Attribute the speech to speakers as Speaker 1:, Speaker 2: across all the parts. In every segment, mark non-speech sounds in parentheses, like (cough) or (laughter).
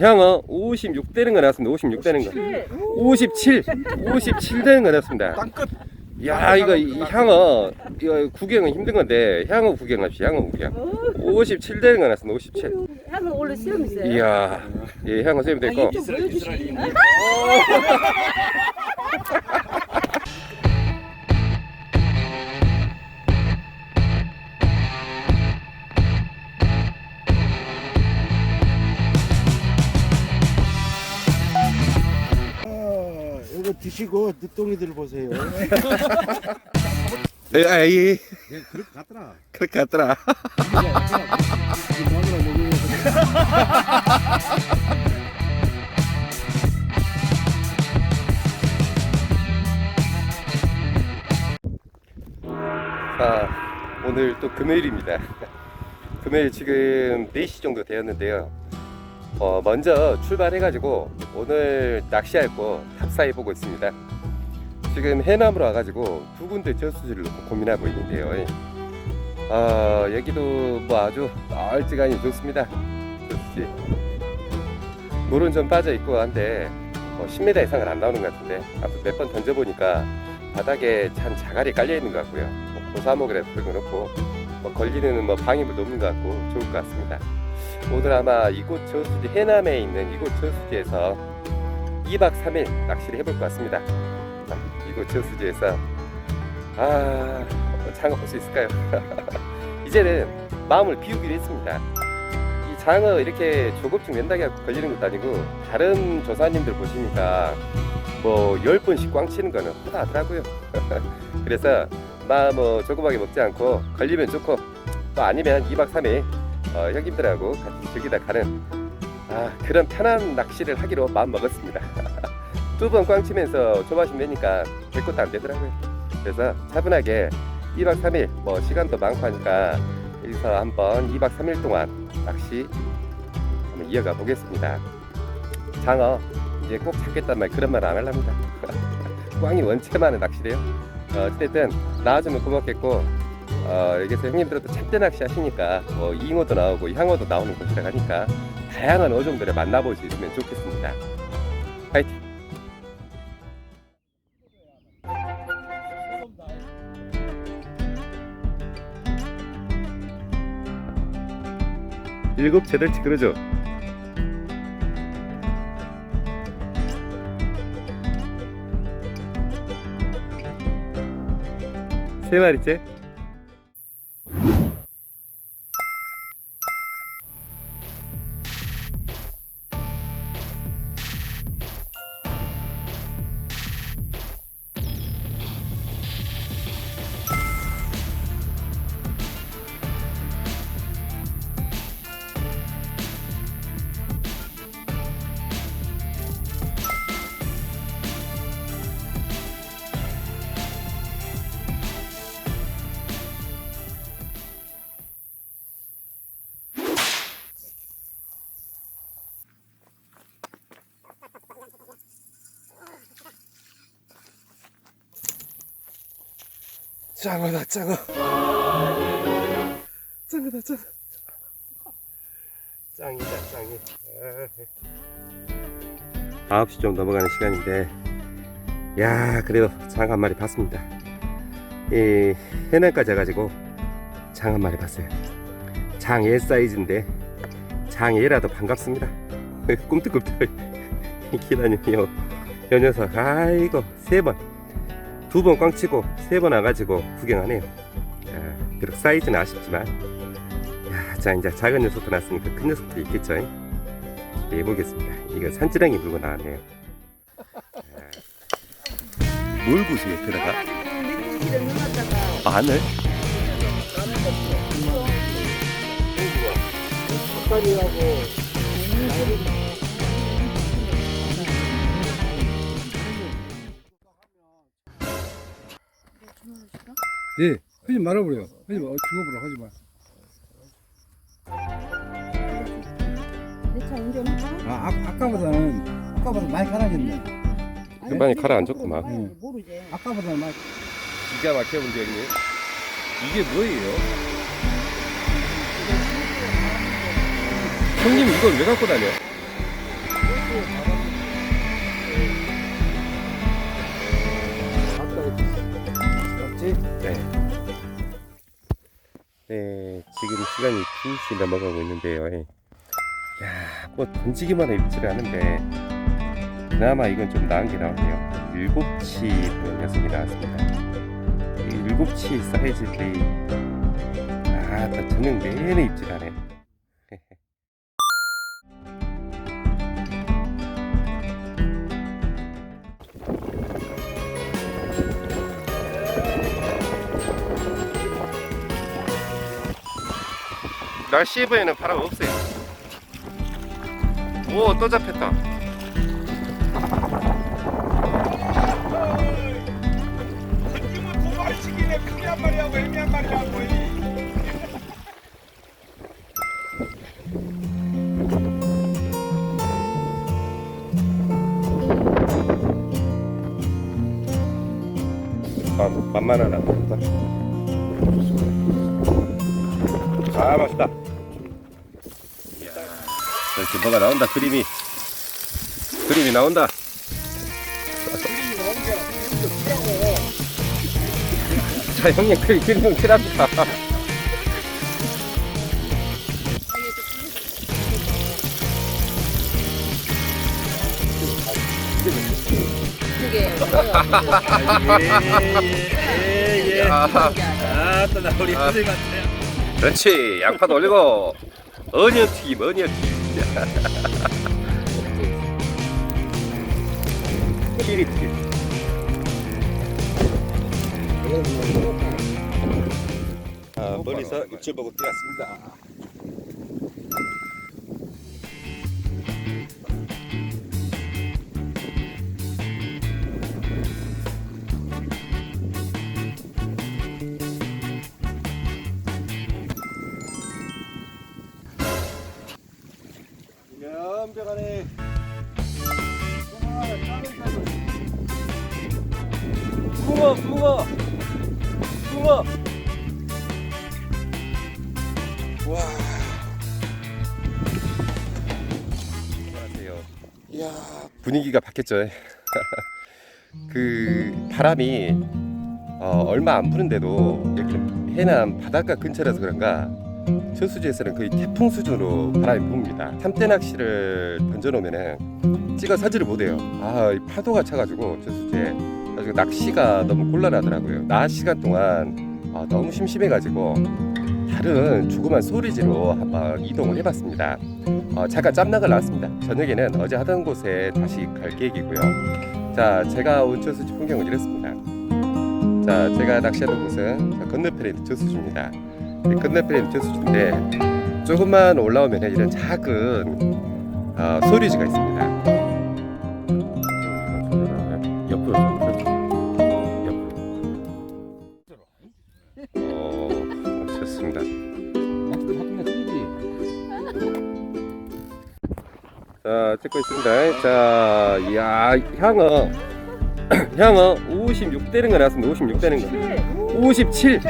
Speaker 1: 향어 56 되는 거 나왔습니다. 56 되는 거. 57, 57 되는 거 나왔습니다.
Speaker 2: 땅끝.
Speaker 1: 야 이거 이 향어 이거 구경은 힘든 건데 향어 구경합시다. 향어 구경. 57 되는 거 나왔습니다. 57.
Speaker 3: 향을 원래 시험 있어요.
Speaker 1: 이야, 예, 향어 쌤이 됐고.
Speaker 2: 드시고 늦둥이들 보세요. (laughs)
Speaker 1: 네, 아, 예,
Speaker 2: 예, 그렇게 같더라.
Speaker 1: 그렇게 같더라. (laughs) 자, 오늘 또 금요일입니다. (laughs) 금요일 지금 4시 정도 되었는데요. 어, 먼저 출발해가지고 오늘 낚시할 거 탑사해보고 있습니다. 지금 해남으로 와가지고 두 군데 저수지를 놓고 고민하고 있는데요. 어, 여기도 뭐 아주 멀찌감이 좋습니다. 저수지. 물은 좀 빠져 있고 한데 뭐 10m 이상은 안 나오는 것 같은데 아무튼 몇번 던져보니까 바닥에 찬 자갈이 깔려 있는 것 같고요. 뭐 고사목이라도 그런 건 없고 뭐 걸리는 뭐 방임물도 없는 것 같고 좋을 것 같습니다. 오늘 아마 이곳 저수지 해남에 있는 이곳 저수지에서 2박 3일 낚시를 해볼 것 같습니다. 자, 이곳 저수지에서 아 장어 볼수 있을까요? (laughs) 이제는 마음을 비우기로 했습니다. 이 장어 이렇게 조급증 낸다게 걸리는 것도 아니고 다른 조사님들 보시니까 뭐 10번씩 꽝 치는 거는 허다하더라고요. (laughs) 그래서 마뭐 조그맣게 먹지 않고 걸리면 좋고 또 아니면 2박 3일 어, 형님들하고 같이 즐기다 가는 아, 그런 편한 낚시를 하기로 마음 먹었습니다. (laughs) 두 번 꽝 치면서 조바심 내니까 될 것도 안 되더라고요. 그래서 차분하게 2박 3일 뭐 시간도 많고 하니까 여기서 한번 2박 3일 동안 낚시 한번 이어가 보겠습니다. 장어 이제 꼭 잡겠단 말 그런 말 안 하랍니다. (laughs) 꽝이 원체 많은 낚시래요. 어, 어쨌든 나와주면 고맙겠고 어, 여기서 형님들도 참대 낚시 하시니까 뭐 잉어도 나오고 향어도 나오는 곳이라 하니까 다양한 어종들을 만나볼 수 있으면 좋겠습니다. 파이팅! 일곱 제들치 그러죠? 세 마리째? 짱어다 짱어 짱어다 짱어 짱이다 짱이. 9시 좀 넘어가는 시간인데 야 그래도 장 한 마리 봤습니다. 이 해남까지 와가지고 장 한 마리 봤어요. 장애 사이즈인데 장애라도 반갑습니다. (laughs) 꿈틀꿈틀 (laughs) 기다리요 요 녀석. 아이고 세번 두 번 꽝 치고 세 번 와가지고 구경하네요. 야, 비록 사이즈는 아쉽지만, 야, 자 이제 작은 녀석도 났으니까 큰 녀석도 있겠죠. 네, 해보겠습니다. 이거 산지렁이 물고 나왔네요. 뭘 구수에 들어가? 마늘?
Speaker 4: 예, 하지 말아버려요. 하지 마, 죽어버려, 하지 마.
Speaker 3: 내 차 운전할까?
Speaker 4: 아, 아 아까보다는, 아까보다 많이 가라졌네.
Speaker 1: 금방이 가라앉았구만.
Speaker 4: 응.
Speaker 3: 모르지.
Speaker 4: 아까보다는 많이.
Speaker 1: 기가 막혀 형님. 이게 뭐예요? 형님 이걸 왜 갖고 다녀? 지금 시간이 2시 넘어가고 있는데요. 예. 야, 뭐 던지기만 입지를 않은데 그나마 이건 좀 나은 게 나왔네요. 일곱치 녀석이 나왔습니다. 이 일곱치 사이즈들이 아, 나 저녁 내내 입질하네. 날씨 부에는 바람 없어요. 오, 또 잡혔다. 아, 만만하다. 아, 맛있다. 이렇게 뭐가 나온다, 그림이. 그림이 나온다. 자, 형님, 그 그림은 필요합니다.
Speaker 3: 그게
Speaker 1: 야,
Speaker 5: 아또 나 우리
Speaker 1: 아.
Speaker 5: 선생님 같아
Speaker 1: 그렇지. 양파도 올리고, 어니언 튀김, 어니언 튀김. 키리 튀김. 아, 멀리서 입질 보고 뛰었습니다. 연병하네. 붕어, 붕어, 붕어. 와. 안녕하세요. 이야 분위기가 바뀌었죠. (laughs) 그 바람이 어, 얼마 안 부는데도 이렇게 해남 바닷가 근처라서 그런가 저수지에서는 거의 태풍 수준으로 바람이 붑니다. 참대 낚시를 던져놓으면은 찍어 사지를 못해요. 아, 이 파도가 차가지고 저수지에 나중에 낚시가 너무 곤란하더라고요. 낮 시간 동안 아, 너무 심심해가지고 다른 조그만 소리지로 한번 이동을 해봤습니다. 어, 잠깐 짬낙을 나왔습니다. 저녁에는 어제 하던 곳에 다시 갈 계획이고요. 자, 제가 온 저수지 풍경은 이렇습니다. 자, 제가 낚시하던 곳은 저 건너편에 있는 저수지입니다. 이 건너편에 있는 저수지인데 조금만 올라오면 이런 작은 어, 소리지가 있습니다. 옆으로. 어, 좋습니다. 자, 찍고 있습니다. 자, 이야, 향어. (clears throat) 향어 56 되는 거 나왔습니다. 56 되는 거. 57,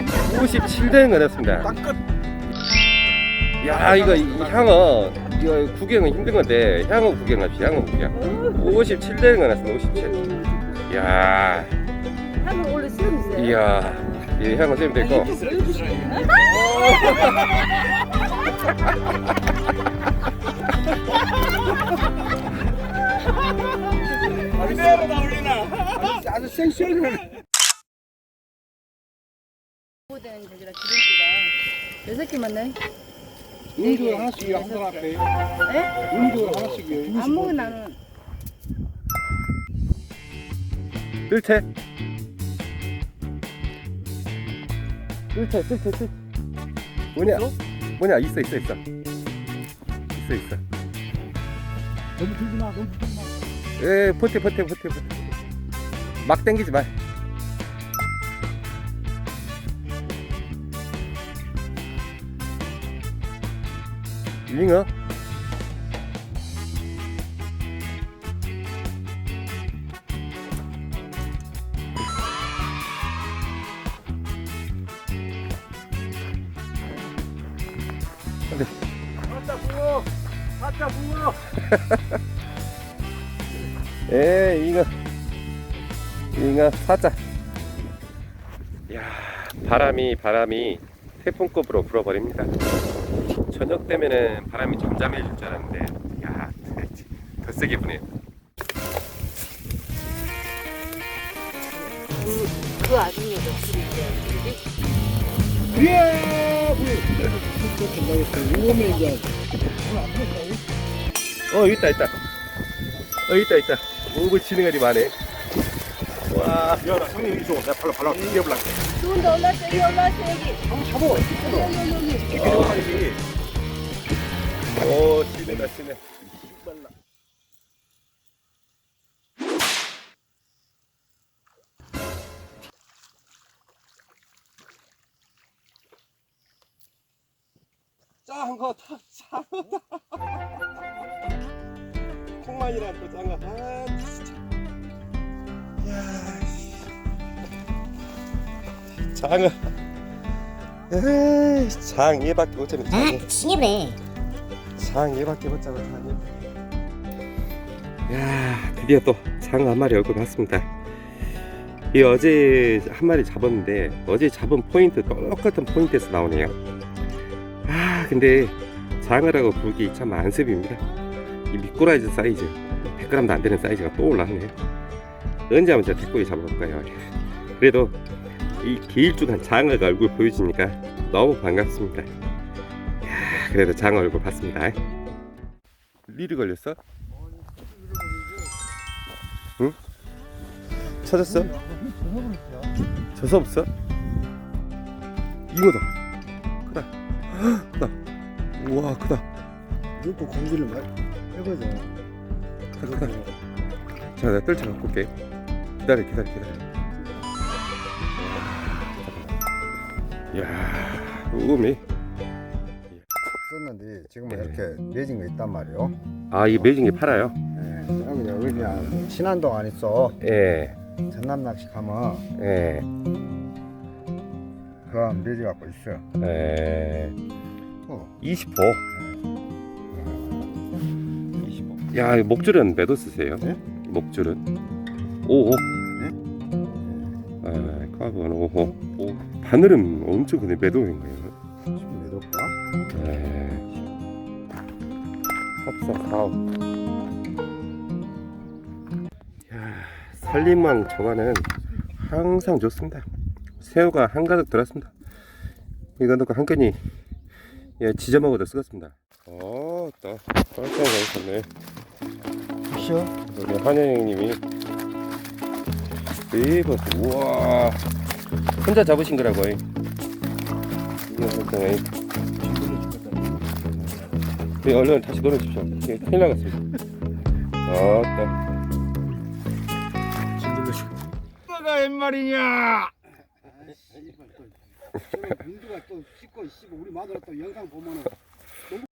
Speaker 1: 57 되는 거 나왔습니다.
Speaker 5: 땅끝
Speaker 1: 야, 이거 이 향어 이거 구경은 힘든 건데 향어 구경합시다. 향어 구경. 57 되는 거 나왔습니다. 57. 이야,
Speaker 3: 한번 원래 있어요.
Speaker 1: 이야, 이 향어 쌤도 있고.
Speaker 5: 그대로 나올리나
Speaker 4: 아주 생쇼를.
Speaker 3: 개 맞나요?
Speaker 4: 운도 하나씩이요, 한번 앞에.
Speaker 3: 예?
Speaker 4: 운도 하나씩이요.
Speaker 3: 안 먹은 나는
Speaker 1: 뜰채. 뜰채, 뜰채, 뜰. 뭐냐? 뭐냐? 있어, 있어, 있어. 있어, 있어.
Speaker 4: 너무 들지 마, 너무 들지 마.
Speaker 1: 에, 버텨, 버텨, 버텨, 버텨. 막 당기지 마. 윙어?
Speaker 5: 아따 붕어 아따 붕어
Speaker 1: 에, 잉어. 잉어, 사자. 야 바람이, 바람이 태풍급으로 불어버립니다. 저녁 되면은 바람이 잠잠해질 줄 알았는데, 야, 더 세게 부네요.
Speaker 3: 그.
Speaker 4: 이야. 또 된다겠어. 이거면 이제.
Speaker 1: 어, 있다, 있다. 어, 있다, 있다. 오브 치능아리 많네. 와,
Speaker 5: 야, 나 형님 이쪽 내가 발로 발로 뛰어볼라.
Speaker 3: 좋은데 올라왔어, 여기 올라왔어, 여기.
Speaker 5: 한번 잡아.
Speaker 3: 여기, 여기, 여기.
Speaker 1: 오, 치네다, 치네. 짱어 다 짱어다 콩만이랑 또 짱어 아 진짜 야 장어 에이 장 얘밖에 못 잡네 장 얘.
Speaker 6: 아, 징해버래.
Speaker 1: 장 얘밖에 못 얘. 야 드디어 또 장 한 마리 얼굴 봤습니다. 이 어제 한 마리 잡았는데 어제 잡은 포인트 똑같은 포인트에서 나오네요. 아 근데 장어라고 부르기 참 안습입니다. 이 미꾸라지 사이즈 100g도 안 되는 사이즈가 또 올라왔네요 언제 한번 제가 대꼬리 잡아볼까요? 그래도 이 길쭉한 장어가 얼굴 보여주니까 너무 반갑습니다. 야, 그래도 장어 얼굴 봤습니다 리리 걸렸어? 응? 찾았어? 져서 없어? 이거다 크다 크다 우와 크다
Speaker 2: 이것도 공기를 막 해보자.
Speaker 1: 크다 크다 자 내가 뜰채 갖고 올게 기다려 기다려 기다려 이야 우 미
Speaker 7: 썼는데 지금
Speaker 1: 네.
Speaker 7: 이렇게 매진 거 있단 말이에요.
Speaker 1: 아 이 매진기 팔아요?
Speaker 7: 예, 여기 그냥 신안동 안 있어.
Speaker 1: 예
Speaker 7: 전남 낚시 가면
Speaker 1: 예,
Speaker 7: 그 매지 갖고 있어.
Speaker 1: 예.
Speaker 7: 어.
Speaker 1: 20호 25. 야, 이 목줄은 몇호 쓰세요?
Speaker 7: 네?
Speaker 1: 목줄은 5호.
Speaker 7: 네?
Speaker 1: 아, 까본 5호. 오, 바늘은 엄청 근데 몇 호인 거예요?
Speaker 7: 지금 매도가
Speaker 1: 네. 합사 4호. 야, 살림왕 정화는 항상 좋습니다. 새우가 한가득 들었습니다. 이거 넣고 한 끈이 예, 지져 먹어도 쓰겠습니다. 어, 또 뻘짝이가 있었네.
Speaker 7: 쉬어?
Speaker 1: 우리 한현영님이 대박 우와 혼자 잡으신 거라고 이. 이거 이. 네, 얼른 다시 넣어주십시오. 이게 큰일 나갔습니다. 아따
Speaker 5: 뭐가 웬 말이냐?
Speaker 4: 민두가 또 씻고 씻고 우리 마누라 또 영상 보면은